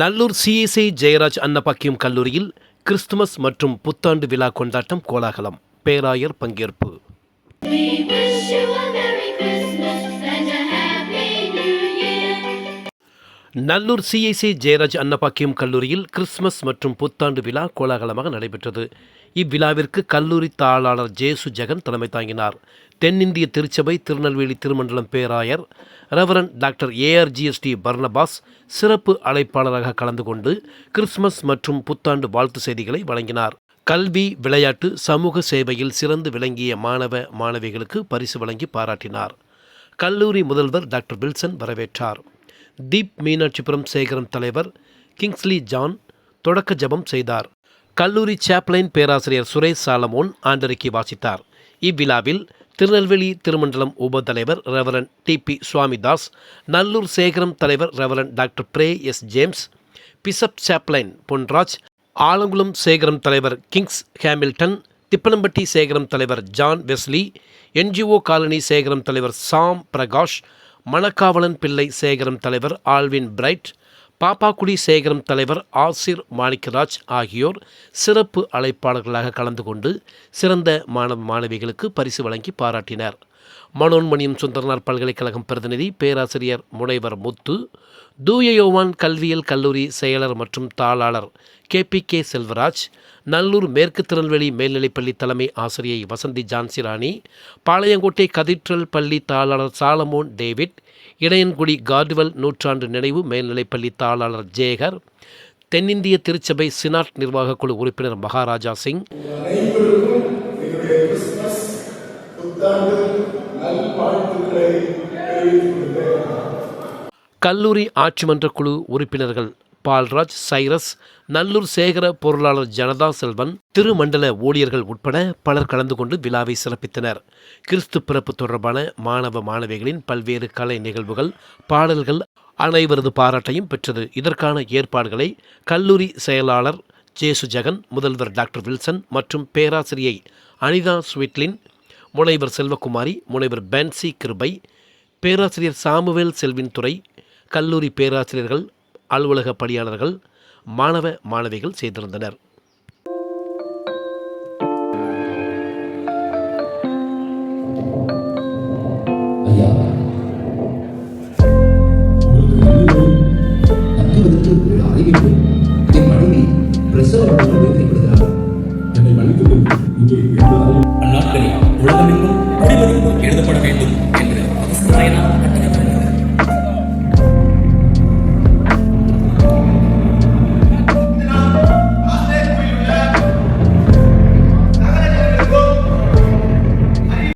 Nallur CSI Jayaraj Annabakkiyam கல்லூரியில் Christmas மற்றும் புத்தாண்டு விழா கொண்டாட்டம் கோலாகலம். பேராயர் பங்கேற்பு. நல்லூர் சிஐசி ஜெயராஜ் அன்னபாக்கியம் கல்லூரியில் கிறிஸ்துமஸ் மற்றும் புத்தாண்டு விழா கோலாகலமாக நடைபெற்றது. இவ்விழாவிற்கு கல்லூரி தாளாளர் ஜேசு ஜெகன் தலைமை தாங்கினார். தென்னிந்திய திருச்சபை திருநெல்வேலி திருமண்டலம் பேராயர் ரெவரன் டாக்டர் ஏஆர்ஜிஎஸ்டி பர்னபாஸ் சிறப்பு அழைப்பாளராக கலந்து கொண்டு கிறிஸ்துமஸ் மற்றும் புத்தாண்டு வாழ்த்து செய்திகளை வழங்கினார். கல்வி விளையாட்டு சமூக சேவையில் சிறந்து விளங்கிய மாணவ மாணவிகளுக்கு பரிசு வழங்கி பாராட்டினார். கல்லூரி முதல்வர் டாக்டர் வில்சன் வரவேற்றார். தீப் மீனாட்சிபுரம் சேகரம் தலைவர் கிங்ஸ்லி ஜான் தொடக்க ஜபம் செய்தார். கல்லூரி சாப்ளைன் பேராசிரியர் சுரேஷ் சாலமோன் ஆண்டறிக்கை வாசித்தார். இவ்விழாவில் திருநெல்வேலி திருமண்டலம் உபதலைவர் reverend T P Swamidas Nallur சேகரம் தலைவர் ரெவரன் டாக்டர் பிரே S James bishop chaplain Ponraj Alangulam சேகரம் தலைவர் கிங்ஸ் ஹேமில்டன் திப்பனம்பட்டி சேகரம் தலைவர் ஜான் வெஸ்லி என்ஜிஓ காலனி சேகரம் தலைவர் சாம் பிரகாஷ் மணக்காவலன் பிள்ளை சேகரம் தலைவர் ஆல்வின் பிரைட் பாப்பாக்குடி சேகரம் தலைவர் ஆசிர் மாணிக்கராஜ் ஆகியோர் சிறப்பு அழைப்பாளர்களாக கலந்து கொண்டு சிறந்த மாணவ மாணவிகளுக்கு பரிசு வழங்கி பாராட்டினர். மனோன்மணியம் சுந்தரனார் பல்கலைக்கழகம் பிரதிநிதி பேராசிரியர் முனைவர் முத்து தூய யோவான் கல்வியியல் கல்லூரி செயலர் மற்றும் தாளாளர் K P K Selvaraj Nallur மேற்கு திருநெல்வேலி மேல்நிலைப்பள்ளி தலைமை ஆசிரியை வசந்தி ஜான்சிராணி பாளையங்கோட்டை கதீட்ரல் பள்ளி தாளாளர் சாலமோன் டேவிட் இடையன்குடி கார்டுவல் நூற்றாண்டு நினைவு மேல்நிலைப்பள்ளி தாளாளர் ஜேகர் தென்னிந்திய திருச்சபை சினாட் நிர்வாகக் குழு உறுப்பினர் மகாராஜா சிங். கிறிஸ்துமஸ் புத்தாண்டு நல்வாழ்த்துக்களை தெரிவித்துக் கல்லூரி ஆட்சிமன்ற குழு உறுப்பினர்கள் பால்ராஜ் சைரஸ் நல்லூர் சேகர பொருளாளர் ஜனதா செல்வன் திருமண்டல ஊழியர்கள் உட்பட பலர் கலந்து கொண்டு விழாவை சிறப்பித்தனர். கிறிஸ்து பிறப்பு தொடர்பான மாணவ மாணவிகளின் பல்வேறு கலை நிகழ்வுகள் பாடல்கள் அனைவரது பாராட்டையும் பெற்றது. இதற்கான ஏற்பாடுகளை கல்லூரி செயலாளர் ஜேசு ஜெகன் முதல்வர் டாக்டர் வில்சன் மற்றும் பேராசிரியை அனிதா ஸ்வீட்லின் முனைவர் செல்வகுமாரி முனைவர் பென்சி கிருபை பேராசிரியர் சாமுவேல் செல்வின் துறை கல்லூரி பேராசிரியர்கள் அலுவலக பணியாளர்கள் மாணவ மாணவிகள் செய்திருந்தனர்